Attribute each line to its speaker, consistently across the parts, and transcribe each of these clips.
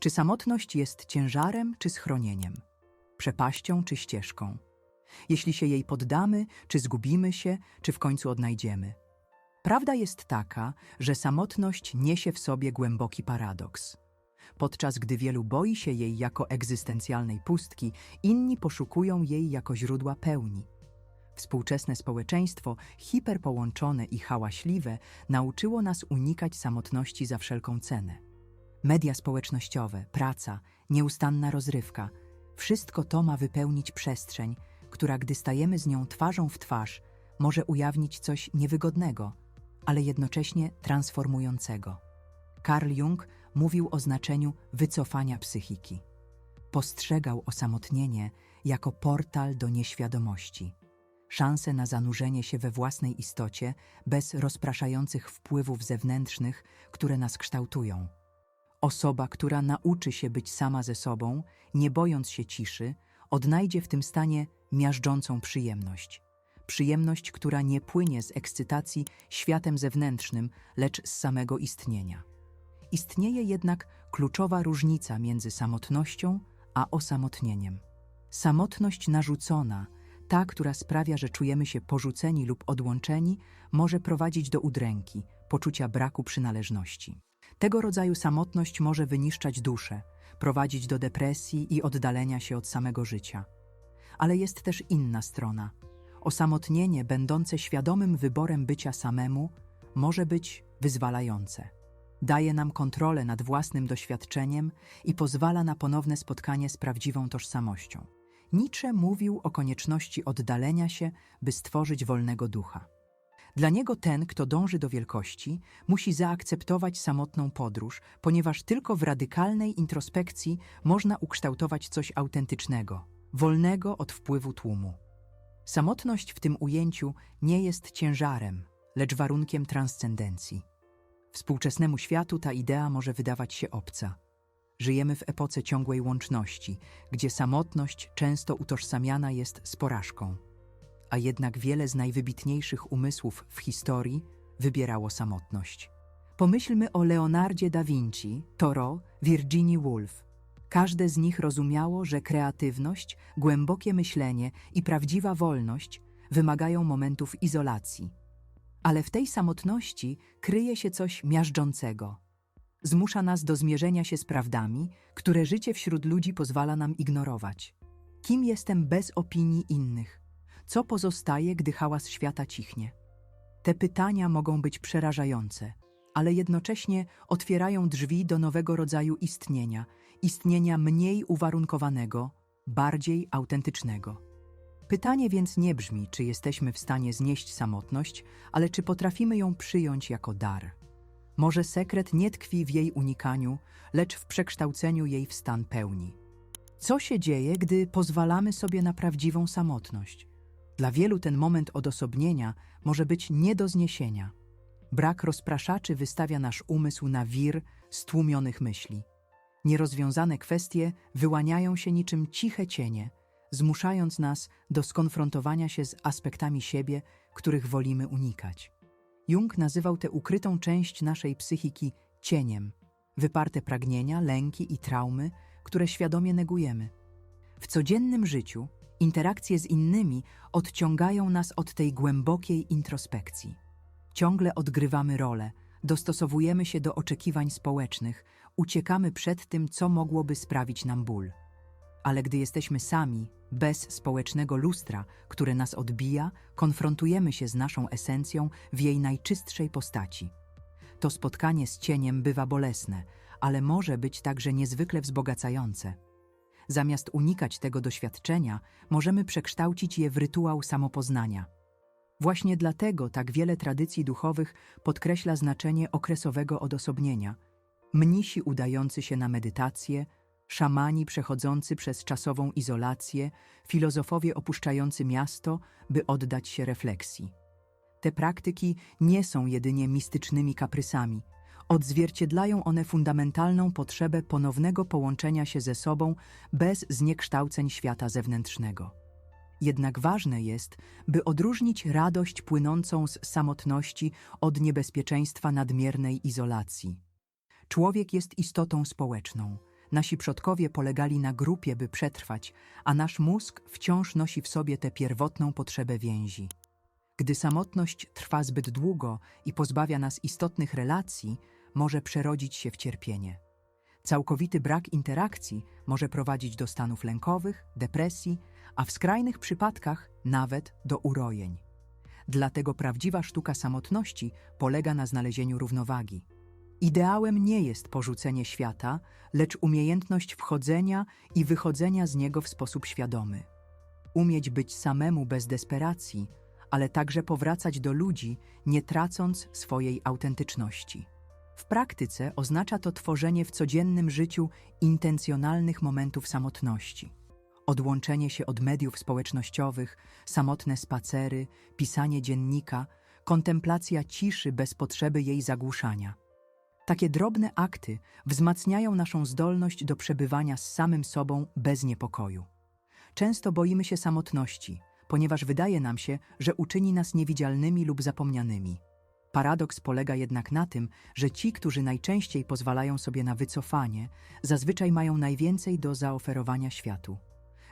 Speaker 1: Czy samotność jest ciężarem czy schronieniem? Przepaścią czy ścieżką? Jeśli się jej poddamy, czy zgubimy się, czy w końcu odnajdziemy? Prawda jest taka, że samotność niesie w sobie głęboki paradoks. Podczas gdy wielu boi się jej jako egzystencjalnej pustki, inni poszukują jej jako źródła pełni. Współczesne społeczeństwo, hiperpołączone i hałaśliwe, nauczyło nas unikać samotności za wszelką cenę. Media społecznościowe, praca, nieustanna rozrywka wszystko to ma wypełnić przestrzeń, która, gdy stajemy z nią twarzą w twarz, może ujawnić coś niewygodnego, ale jednocześnie transformującego. Carl Jung mówił o znaczeniu wycofania psychiki. Postrzegał osamotnienie jako portal do nieświadomości, szansę na zanurzenie się we własnej istocie bez rozpraszających wpływów zewnętrznych, które nas kształtują. Osoba, która nauczy się być sama ze sobą, nie bojąc się ciszy, odnajdzie w tym stanie miażdżącą przyjemność. Przyjemność, która nie płynie z ekscytacji światem zewnętrznym, lecz z samego istnienia. Istnieje jednak kluczowa różnica między samotnością a osamotnieniem. Samotność narzucona, ta, która sprawia, że czujemy się porzuceni lub odłączeni, może prowadzić do udręki, poczucia braku przynależności. Tego rodzaju samotność może wyniszczać duszę, prowadzić do depresji i oddalenia się od samego życia. Ale jest też inna strona. Osamotnienie, będące świadomym wyborem bycia samemu, może być wyzwalające. Daje nam kontrolę nad własnym doświadczeniem i pozwala na ponowne spotkanie z prawdziwą tożsamością. Nietzsche mówił o konieczności oddalenia się, by stworzyć wolnego ducha. Dla niego ten, kto dąży do wielkości, musi zaakceptować samotną podróż, ponieważ tylko w radykalnej introspekcji można ukształtować coś autentycznego, wolnego od wpływu tłumu. Samotność w tym ujęciu nie jest ciężarem, lecz warunkiem transcendencji. Współczesnemu światu ta idea może wydawać się obca. Żyjemy w epoce ciągłej łączności, gdzie samotność często utożsamiana jest z porażką a jednak wiele z najwybitniejszych umysłów w historii wybierało samotność. Pomyślmy o Leonardzie da Vinci, Thoreau, Virginia Woolf. Każde z nich rozumiało, że kreatywność, głębokie myślenie i prawdziwa wolność wymagają momentów izolacji. Ale w tej samotności kryje się coś miażdżącego. Zmusza nas do zmierzenia się z prawdami, które życie wśród ludzi pozwala nam ignorować. Kim jestem bez opinii innych? Co pozostaje, gdy hałas świata cichnie? Te pytania mogą być przerażające, ale jednocześnie otwierają drzwi do nowego rodzaju istnienia, istnienia mniej uwarunkowanego, bardziej autentycznego. Pytanie więc nie brzmi, czy jesteśmy w stanie znieść samotność, ale czy potrafimy ją przyjąć jako dar. Może sekret nie tkwi w jej unikaniu, lecz w przekształceniu jej w stan pełni. Co się dzieje, gdy pozwalamy sobie na prawdziwą samotność? Dla wielu ten moment odosobnienia może być nie do zniesienia. Brak rozpraszaczy wystawia nasz umysł na wir stłumionych myśli. Nierozwiązane kwestie wyłaniają się niczym ciche cienie, zmuszając nas do skonfrontowania się z aspektami siebie, których wolimy unikać. Jung nazywał tę ukrytą część naszej psychiki cieniem, wyparte pragnienia, lęki i traumy, które świadomie negujemy. W codziennym życiu Interakcje z innymi odciągają nas od tej głębokiej introspekcji. Ciągle odgrywamy rolę, dostosowujemy się do oczekiwań społecznych, uciekamy przed tym, co mogłoby sprawić nam ból. Ale gdy jesteśmy sami, bez społecznego lustra, które nas odbija, konfrontujemy się z naszą esencją w jej najczystszej postaci. To spotkanie z cieniem bywa bolesne, ale może być także niezwykle wzbogacające. Zamiast unikać tego doświadczenia, możemy przekształcić je w rytuał samopoznania. Właśnie dlatego tak wiele tradycji duchowych podkreśla znaczenie okresowego odosobnienia. Mnisi udający się na medytację, szamani przechodzący przez czasową izolację, filozofowie opuszczający miasto, by oddać się refleksji. Te praktyki nie są jedynie mistycznymi kaprysami – Odzwierciedlają one fundamentalną potrzebę ponownego połączenia się ze sobą bez zniekształceń świata zewnętrznego. Jednak ważne jest, by odróżnić radość płynącą z samotności od niebezpieczeństwa nadmiernej izolacji. Człowiek jest istotą społeczną. Nasi przodkowie polegali na grupie, by przetrwać, a nasz mózg wciąż nosi w sobie tę pierwotną potrzebę więzi. Gdy samotność trwa zbyt długo i pozbawia nas istotnych relacji, może przerodzić się w cierpienie. Całkowity brak interakcji może prowadzić do stanów lękowych, depresji, a w skrajnych przypadkach nawet do urojeń. Dlatego prawdziwa sztuka samotności polega na znalezieniu równowagi. Ideałem nie jest porzucenie świata, lecz umiejętność wchodzenia i wychodzenia z niego w sposób świadomy. Umieć być samemu bez desperacji, ale także powracać do ludzi, nie tracąc swojej autentyczności. W praktyce oznacza to tworzenie w codziennym życiu intencjonalnych momentów samotności. Odłączenie się od mediów społecznościowych, samotne spacery, pisanie dziennika, kontemplacja ciszy bez potrzeby jej zagłuszania. Takie drobne akty wzmacniają naszą zdolność do przebywania z samym sobą bez niepokoju. Często boimy się samotności, ponieważ wydaje nam się, że uczyni nas niewidzialnymi lub zapomnianymi. Paradoks polega jednak na tym, że ci, którzy najczęściej pozwalają sobie na wycofanie, zazwyczaj mają najwięcej do zaoferowania światu.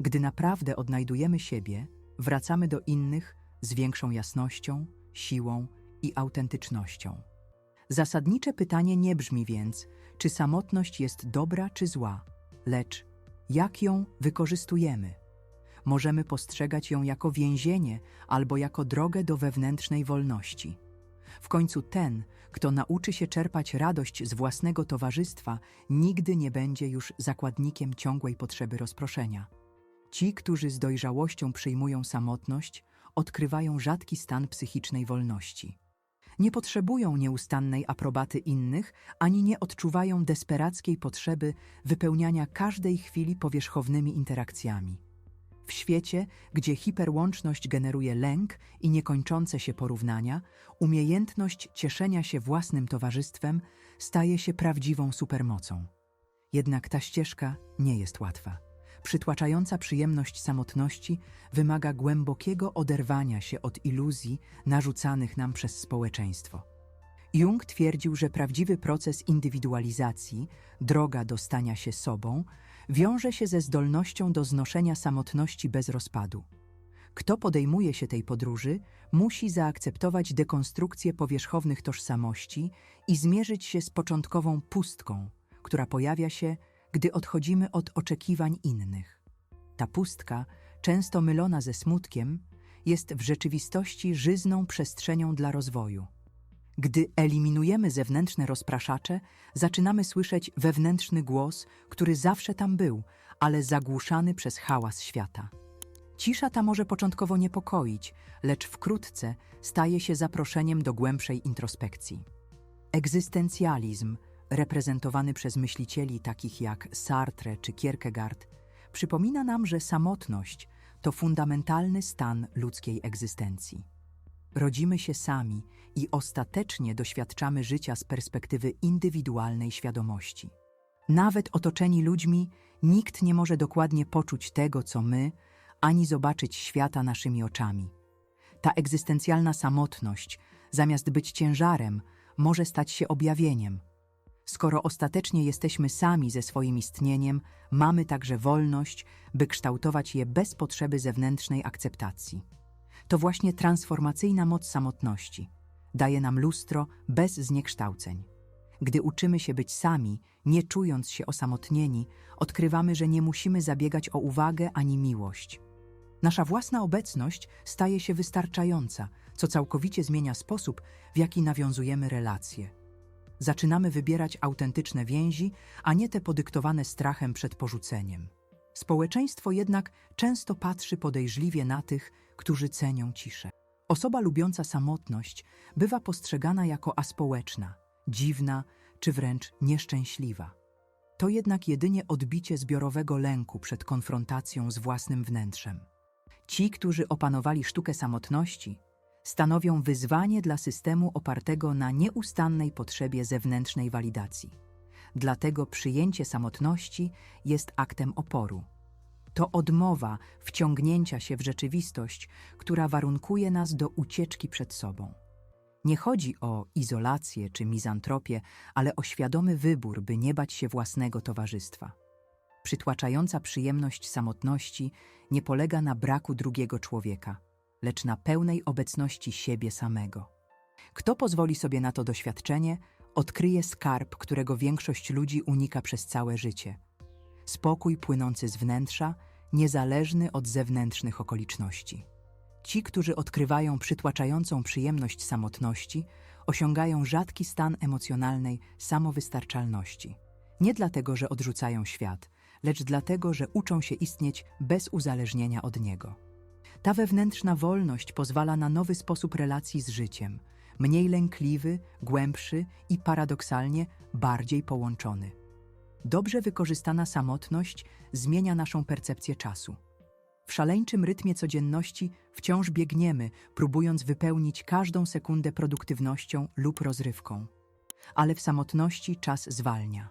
Speaker 1: Gdy naprawdę odnajdujemy siebie, wracamy do innych z większą jasnością, siłą i autentycznością. Zasadnicze pytanie nie brzmi więc, czy samotność jest dobra czy zła, lecz jak ją wykorzystujemy. Możemy postrzegać ją jako więzienie albo jako drogę do wewnętrznej wolności. W końcu ten, kto nauczy się czerpać radość z własnego towarzystwa, nigdy nie będzie już zakładnikiem ciągłej potrzeby rozproszenia. Ci, którzy z dojrzałością przyjmują samotność, odkrywają rzadki stan psychicznej wolności. Nie potrzebują nieustannej aprobaty innych, ani nie odczuwają desperackiej potrzeby wypełniania każdej chwili powierzchownymi interakcjami. W świecie, gdzie hiperłączność generuje lęk i niekończące się porównania, umiejętność cieszenia się własnym towarzystwem staje się prawdziwą supermocą. Jednak ta ścieżka nie jest łatwa. Przytłaczająca przyjemność samotności wymaga głębokiego oderwania się od iluzji narzucanych nam przez społeczeństwo. Jung twierdził, że prawdziwy proces indywidualizacji, droga do stania się sobą, wiąże się ze zdolnością do znoszenia samotności bez rozpadu. Kto podejmuje się tej podróży, musi zaakceptować dekonstrukcję powierzchownych tożsamości i zmierzyć się z początkową pustką, która pojawia się, gdy odchodzimy od oczekiwań innych. Ta pustka, często mylona ze smutkiem, jest w rzeczywistości żyzną przestrzenią dla rozwoju. Gdy eliminujemy zewnętrzne rozpraszacze, zaczynamy słyszeć wewnętrzny głos, który zawsze tam był, ale zagłuszany przez hałas świata. Cisza ta może początkowo niepokoić, lecz wkrótce staje się zaproszeniem do głębszej introspekcji. Egzystencjalizm, reprezentowany przez myślicieli takich jak Sartre czy Kierkegaard, przypomina nam, że samotność to fundamentalny stan ludzkiej egzystencji. Rodzimy się sami i ostatecznie doświadczamy życia z perspektywy indywidualnej świadomości. Nawet otoczeni ludźmi, nikt nie może dokładnie poczuć tego, co my, ani zobaczyć świata naszymi oczami. Ta egzystencjalna samotność, zamiast być ciężarem, może stać się objawieniem. Skoro ostatecznie jesteśmy sami ze swoim istnieniem, mamy także wolność, by kształtować je bez potrzeby zewnętrznej akceptacji. To właśnie transformacyjna moc samotności daje nam lustro bez zniekształceń. Gdy uczymy się być sami, nie czując się osamotnieni, odkrywamy, że nie musimy zabiegać o uwagę ani miłość. Nasza własna obecność staje się wystarczająca, co całkowicie zmienia sposób, w jaki nawiązujemy relacje. Zaczynamy wybierać autentyczne więzi, a nie te podyktowane strachem przed porzuceniem. Społeczeństwo jednak często patrzy podejrzliwie na tych, którzy cenią ciszę. Osoba lubiąca samotność bywa postrzegana jako aspołeczna, dziwna czy wręcz nieszczęśliwa. To jednak jedynie odbicie zbiorowego lęku przed konfrontacją z własnym wnętrzem. Ci, którzy opanowali sztukę samotności, stanowią wyzwanie dla systemu opartego na nieustannej potrzebie zewnętrznej walidacji. Dlatego przyjęcie samotności jest aktem oporu. To odmowa wciągnięcia się w rzeczywistość, która warunkuje nas do ucieczki przed sobą. Nie chodzi o izolację czy mizantropię, ale o świadomy wybór, by nie bać się własnego towarzystwa. Przytłaczająca przyjemność samotności nie polega na braku drugiego człowieka, lecz na pełnej obecności siebie samego. Kto pozwoli sobie na to doświadczenie, odkryje skarb, którego większość ludzi unika przez całe życie. Spokój płynący z wnętrza, niezależny od zewnętrznych okoliczności. Ci, którzy odkrywają przytłaczającą przyjemność samotności, osiągają rzadki stan emocjonalnej samowystarczalności. Nie dlatego, że odrzucają świat, lecz dlatego, że uczą się istnieć bez uzależnienia od niego. Ta wewnętrzna wolność pozwala na nowy sposób relacji z życiem, mniej lękliwy, głębszy i paradoksalnie bardziej połączony. Dobrze wykorzystana samotność zmienia naszą percepcję czasu. W szaleńczym rytmie codzienności wciąż biegniemy, próbując wypełnić każdą sekundę produktywnością lub rozrywką. Ale w samotności czas zwalnia.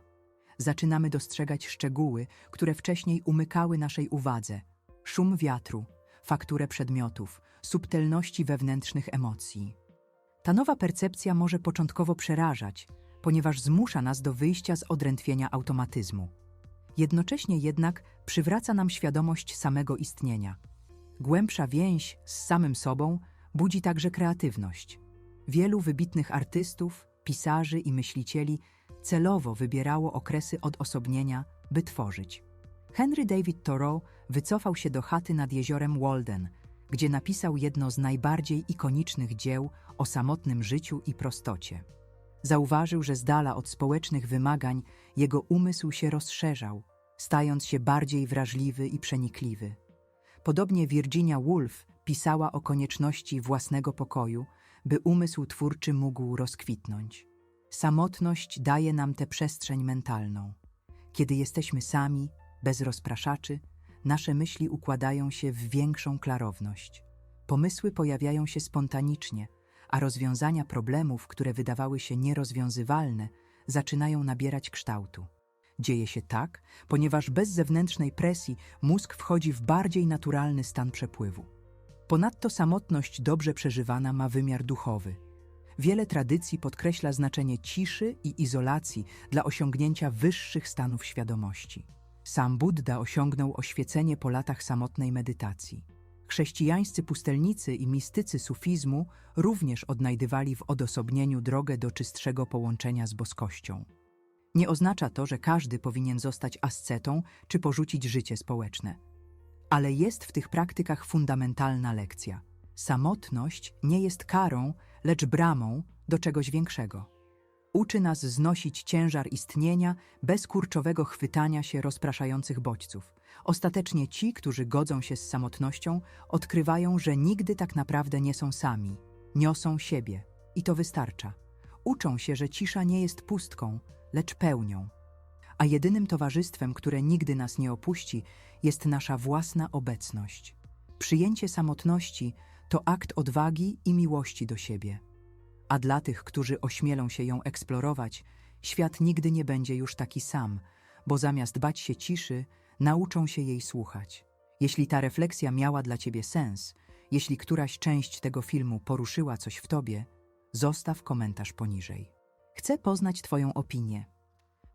Speaker 1: Zaczynamy dostrzegać szczegóły, które wcześniej umykały naszej uwadze: szum wiatru, fakturę przedmiotów, subtelności wewnętrznych emocji. Ta nowa percepcja może początkowo przerażać, ponieważ zmusza nas do wyjścia z odrętwienia automatyzmu. Jednocześnie jednak przywraca nam świadomość samego istnienia. Głębsza więź z samym sobą budzi także kreatywność. Wielu wybitnych artystów, pisarzy i myślicieli celowo wybierało okresy odosobnienia, by tworzyć. Henry David Thoreau wycofał się do chaty nad jeziorem Walden, gdzie napisał jedno z najbardziej ikonicznych dzieł o samotnym życiu i prostocie. Zauważył, że z dala od społecznych wymagań jego umysł się rozszerzał, stając się bardziej wrażliwy i przenikliwy. Podobnie Virginia Woolf pisała o konieczności własnego pokoju, by umysł twórczy mógł rozkwitnąć. Samotność daje nam tę przestrzeń mentalną. Kiedy jesteśmy sami, bez rozpraszaczy, nasze myśli układają się w większą klarowność. Pomysły pojawiają się spontanicznie, a rozwiązania problemów, które wydawały się nierozwiązywalne, zaczynają nabierać kształtu. Dzieje się tak, ponieważ bez zewnętrznej presji mózg wchodzi w bardziej naturalny stan przepływu. Ponadto samotność dobrze przeżywana ma wymiar duchowy. Wiele tradycji podkreśla znaczenie ciszy i izolacji dla osiągnięcia wyższych stanów świadomości. Sam Buddha osiągnął oświecenie po latach samotnej medytacji. Chrześcijańscy pustelnicy i mistycy sufizmu również odnajdywali w odosobnieniu drogę do czystszego połączenia z boskością. Nie oznacza to, że każdy powinien zostać ascetą czy porzucić życie społeczne. Ale jest w tych praktykach fundamentalna lekcja. Samotność nie jest karą, lecz bramą do czegoś większego. Uczy nas znosić ciężar istnienia bez kurczowego chwytania się rozpraszających bodźców. Ostatecznie ci, którzy godzą się z samotnością, odkrywają, że nigdy tak naprawdę nie są sami. Niosą siebie i to wystarcza. Uczą się, że cisza nie jest pustką, lecz pełnią. A jedynym towarzystwem, które nigdy nas nie opuści, jest nasza własna obecność. Przyjęcie samotności to akt odwagi i miłości do siebie. A dla tych, którzy ośmielą się ją eksplorować, świat nigdy nie będzie już taki sam, bo zamiast bać się ciszy, nauczą się jej słuchać. Jeśli ta refleksja miała dla ciebie sens, jeśli któraś część tego filmu poruszyła coś w tobie, zostaw komentarz poniżej. Chcę poznać Twoją opinię.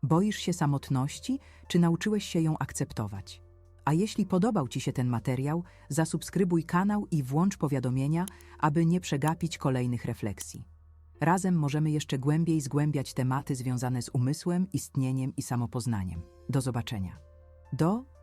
Speaker 1: Boisz się samotności, czy nauczyłeś się ją akceptować? A jeśli podobał Ci się ten materiał, zasubskrybuj kanał i włącz powiadomienia, aby nie przegapić kolejnych refleksji. Razem możemy jeszcze głębiej zgłębiać tematy związane z umysłem, istnieniem i samopoznaniem. Do zobaczenia. Do